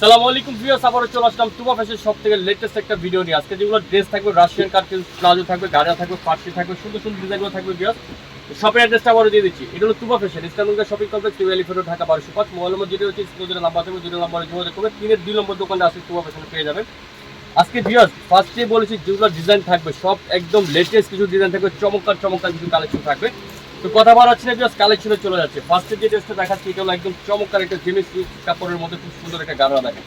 আসসালামু আলাইকুম ভিউয়ার্স, আবারও চলে আসলাম তুবা ফ্যাশন সব থেকে লেটেস্ট একটা ভিডিও নিয়ে। আজকে যেগুলো ড্রেস থাকবে রাশিয়ান কার্টেল প্লাজো থাকবে গাড়া থাকবে ফার্সি থাকবে, সুন্দর সুন্দর ডিজাইনগুলো থাকবে ভিউয়ার্স। শপের অ্যাড্রেসটা আবারও দিয়ে দিচ্ছি। এটা হলো Tuba fashion Islamganj shopping complex two elephant Dhaka বারোশো পাঁচ। মোবাইল নম্বর যেটা হচ্ছে স্কুলের নাম্বার থাকবে দুটো নাম্বারে যোগাযোগ করবে তিনের দুই নম্বর দোকানে আসলে তুবা ফ্যাশনে পেয়ে যাবেন। আজকে ভিউয়ার্স ফার্স্টে বলেছি যেগুলো ডিজাইন থাকবে, সব একদম লেটেস্ট কিছু ডিজাইন থাকবে, চমৎকার চমৎকার কিছু কালেকশন থাকবে। তো কথা বাড়াচ্ছি না ভিউয়ার্স কালেকশনে চলে যাচ্ছে। ফার্স্টে যে ড্রেসটা দেখাচ্ছি এটা হলো একদম চমৎকার একটা জিনিস কাপড়ের মধ্যে খুব সুন্দর একটা গাড়া দেখেন।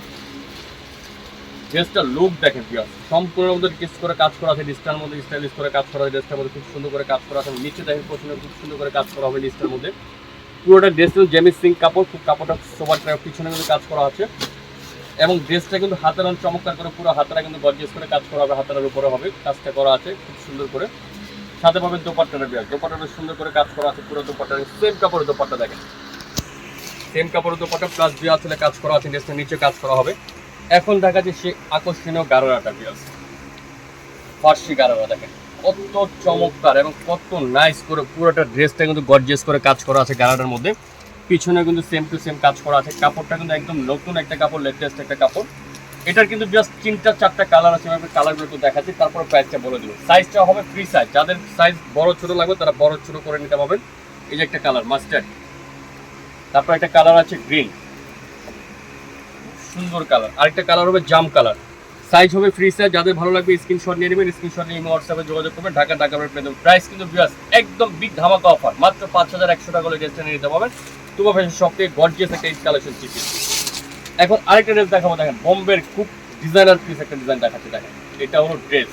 ড্রেসটা লুক দেখেন প্রিয় সম্পূর্ণ মধ্যে কিস করে কাজ করা আছে ডিস্টার মধ্যে স্টাইলিশ করে কাজ করা আছে ড্রেসটার মধ্যে খুব সুন্দর করে কাজ করা আছে, নিচে দেখেন পছন্দ খুব সুন্দর করে কাজ করা হবে ডিস্টার মধ্যে। পুরোটা ড্রেস জেমিস সিং কাপড়, খুব কাপড়টা সবার পিছনে কিন্তু কাজ করা আছে। এবং ড্রেসটা কিন্তু হাতের চমৎকার করে পুরো হাতেরা কিন্তু গর্জিয়াস করে কাজ করা হবে হাতের উপরে হবে, কাজটা করা আছে, খুব সুন্দর করে। সাথে পাবেন দোপাট্টাটা বিয়ার দোপাট্টাটা সুন্দর করে কাজ করা আছে, পুরো দোপাট্টা সেম কাপড়ের দোপাট্টা দেখেন। সেম কাপড়ের দোপাট্টা প্লাস দিয়ে আসলে কাজ করা আছে ড্রেসটা নিচে কাজ করা হবে। এখন দেখা যাচ্ছে সে আকর্ষণীয় গারোয়াটা বিয়াস ফার্সি গারোয়া দেখেন। কত চমৎকার এবং কত নাইস করে পুরোটা ড্রেসটা কিন্তু গর্জিয়াস করে কাজ করা আছে গারাটার মধ্যে। পিছনে কিন্তু সেম টু সেম কাজ করা আছে। কাপড়টা কিন্তু একদম নতুন একটা কাপড় লেটেস্ট একটা কাপড়। এটার কিন্তু জাস্ট তিনটা, চারটা কালার আছে আমি কালারগুলো একটু দেখাচ্ছি, তারপর প্রাইসটা বলে দেবো সাইজটা হবে ফ্রি সাইজ যাদের সাইজ বড়, ছোট লাগবে, তারা বড়, ছোট করে নিতে পারবেন। এই যে একটা কালার মাস্টার্ড তারপর একটা কালার আছে গ্রিন সুন্দর কালার আরেকটা কালার হবে জাম কালার সাইজ হবে ফ্রি সাইজ যাদের ভালো লাগবে স্ক্রিনশট নিয়ে নেবেন স্ক্রিনশট নিয়ে হোয়াটসঅ্যাপে যোগাযোগ করবেন, ঢাকা ঢাকা পেয়ে প্রাইস কিন্তু বিয়াস একদম বিগ ধামাকা অফার মাত্র পাঁচ হাজার একশো টাকা করে ড্রেসটা নিয়ে নিতে পারবেন। তুবা ফ্যাশন সব থেকে গর্জিয়াস একটা কালেকশন চিপি এখন আরেকটা ড্রেস দেখাবো, দেখেন, বোম্বের খুব ডিজাইনার পিস একটা ডিজাইন দেখাচ্ছে, দেখেন। এটা হলো ড্রেস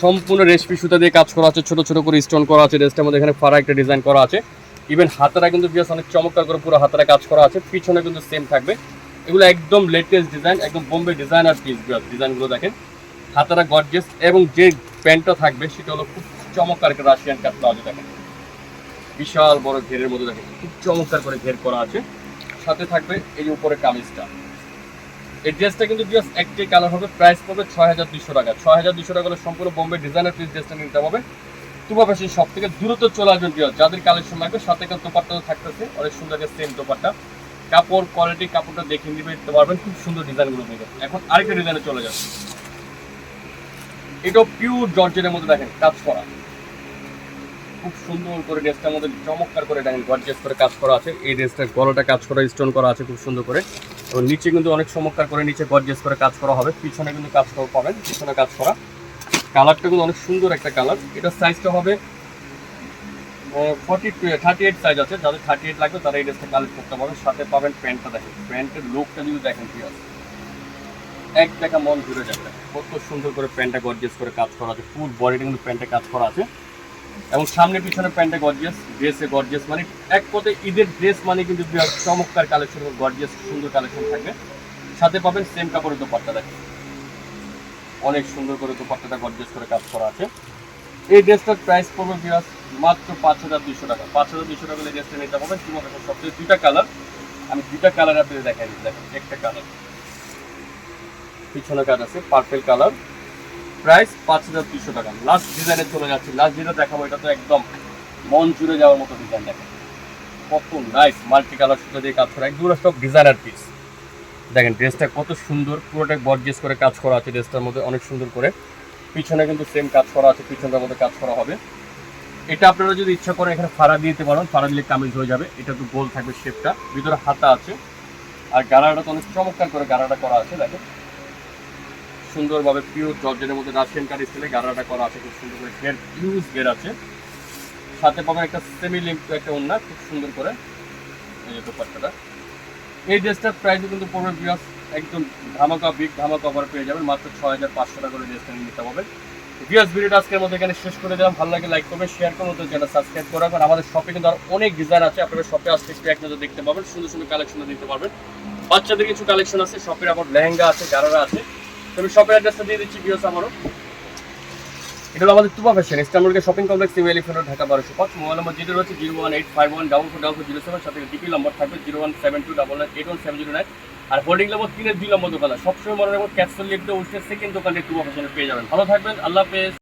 সম্পূর্ণ রেশমি সুতা দিয়ে কাজ করা আছে, ছোট ছোট করে স্টোন করা আছে ড্রেসটার মধ্যে এখানে ফারা একটা ডিজাইন করা আছে। ইভেন হাতারা কিন্তু বিয়াস অনেক চমৎকার করে পুরো হাতারা কাজ করা আছে, পিছনে কিন্তু সেম থাকবে। এগুলো একদম লেটেস্ট ডিজাইন একদম বোম্বে ডিজাইনার পিস বিয়াস ডিজাইনগুলো দেখেন। হাতারা গর্জেস এবং যে প্যান্টটা থাকবে, সেটা হলো খুব চমৎকার একটা রাশিয়ান কাট প্লাজো দেখেন। বিশাল বড় ঘেরের মধ্যে দেখেন, খুব চমৎকার করে ঘের করা আছে। সাথে থাকবে এই উপরে কামিজটা। এই ড্রেসটা কিন্তু জাস্ট একটাই কালার হবে প্রাইস পড়বে ছয় হাজার দুশো টাকা। ছয় হাজার দুশো টাকা হলে সম্পূর্ণ বোম্বে ডিজাইনার পিস ড্রেসটা নিতে হবে। তুবা ফ্যাশন সব থেকে দ্রুত চলে আসবেন প্রিয় যাদের কালেকশন লাগবে, সাথে কিন্তু দোপাট্টা থাকতেছে, অনেক সুন্দর একটা সেম দোপাট্টা। কাপড় কোয়ালিটি কাপড়টা দেখে নিতে পারবেন, খুব সুন্দর ডিজাইনগুলো দেখে। এখন আরেকটা ডিজাইনে চলে যাবে এটাও পিওর জর্জের মধ্যে দেখেন কাজ করা। খুব সুন্দর করে ড্রেসটার মধ্যে চমৎকার করে দেখেন গর্জিয়াস করে কাজ করা আছে। এই ড্রেসটার গলাটা কাজ করা স্টোন করা আছে খুব সুন্দর করে। এবং নিচে কিন্তু অনেক চমৎকার করে নিচে গর্জিয়াস করে কাজ করা হবে। পিছনে কিন্তু কাজ করা পাবেন, পিছনে কাজ করা। কালারটা কিন্তু অনেক সুন্দর একটা কালার এটা সাইজটা হবে ফর্টি থার্টি এইট সাইজ আছে। যাদের থার্টি এইট লাগবে, তারা এই ড্রেসটা কালেক্ট করতে পারবেন। সাথে পাবেন প্যান্টটা দেখেন। প্যান্টের লুকটা যদি দেখেন কি আছে। এক দেখা মন ঘুরে যাবে। কত সুন্দর করে প্যান্টটা গর্জিয়াস করে কাজ করা আছে। ফুল বডিটা কিন্তু প্যান্টে কাজ করা আছে। এবং সামনে পিছনে প্যান্টে গর্জিয়াস ড্রেসে গর্জিয়াস মানে এক কথায় ঈদের ড্রেস মানে কিন্তু চমৎকার কালেকশন গর্জিয়াস সুন্দর কালেকশন থাকবে। সাথে পাবেন সেম কাপড়ের দোপাট্টা দেখেন। অনেক সুন্দর করে দোপাট্টাটা গর্জিয়াস করে কাজ করা আছে। এই ড্রেসটার প্রাইস পড়বে বিরাট মাত্র পাঁচ হাজার দুশো টাকা। পাঁচ হাজার দুশো টাকা হলে ড্রেসটা নিতে পারবেন। তোমার কাছে সবচেয়ে দুইটা কালার আমি দুইটা কালার আপনাদের দেখাই দিচ্ছি। দেখেন, একটা কালার পিছনে কাজ আছে পার্পেল কালার প্রাইস পাঁচ হাজার দুশো টাকা। লাস্ট ডিজাইনে চলে যাচ্ছে। লাস্ট যেটা দেখাবো, এটা তো একদম মন জুড়ে যাওয়ার মতো ডিজাইন দেখেন। কত নাইস মাল্টি কালার সুতো দিয়ে কাজ করা। একদম সব ডিজাইনার পিস দেখেন ড্রেসটা কত সুন্দর। পুরোটা গর্জিয়াস করে কাজ করা আছে ড্রেসটার মধ্যে, অনেক সুন্দর করে। পিছনে কিন্তু সেম কাজ করা আছে, পিছনটার মধ্যে কাজ করা হবে। এটা আপনারা যদি ইচ্ছা করেন এখানে ফাড়া দিতে পারেন, ফাড়া দিলে কামিজ হয়ে যাবে। এটা তো গোল থাকবে শেপটা ভিতরে হাতা আছে। আর গাড়াটা তো অনেক চমৎকার করে গাড়াটা করা আছে, দেখেন। সুন্দরভাবে পিওর জর্জের মধ্যে রাশিয়ান কার স্টাইলে গাড়াটা করা আছে, খুব সুন্দর করে ঘের ইউজ ঘের আছে। সাথে পাবেন একটা সেমি লিম্প একটা ওন্না খুব সুন্দর করে, এই যে দোপাট্টাটা। এই ড্রেসটার প্রাইসও কিন্তু পড়বে বিয়াস একদম ধামাকা বিগ ধামাকা অফার পেয়ে যাবেন, মাত্র ছয় হাজার পাঁচশো টাকা করে ড্রেসটা নিতে পারবেন বিয়াস ভিডিওটা আজকের মধ্যে এখানে শেষ করে দিলাম। ভালো লাগে লাইক করবেন শেয়ার করুন তো চ্যানেল সাবস্ক্রাইব করে রাখবেন, আমাদের শপে কিন্তু আর অনেক ডিজাইন আছে। আপনারা শপে আসতে একটু এক নজর দেখতে পাবেন, সুন্দর সুন্দর কালেকশন দিতে পারবেন। বাচ্চাদের কিছু কালেকশন আছে শপের আবার লেহেঙ্গা আছে, গারারা আছে। তবে শপের অ্যাড্রেসটা দিয়ে দিচ্ছি বিয়স আমারও? এটা হলো আমাদের Tuba fashion ইস্টানবুলকে shopping complex civil elephant Dhaka বারোশো পাঁচ মোবাইল নম্বর জিরো রয়েছে zero one eight five one double four double four zero seven, সাথে ডিপি নম্বর থাকবে zero one seven two double nine eight one seven zero nine আর holding number তিনের দুই নম্বর দোকান, সবসময় মনে রাখব ক্যাপসুল লিখতে উঠতে সেকেন্ড দোকানে তুবা ফ্যাশনে পেয়ে যাবেন। ভালো থাকবেন, আল্লাহ হাফেজ।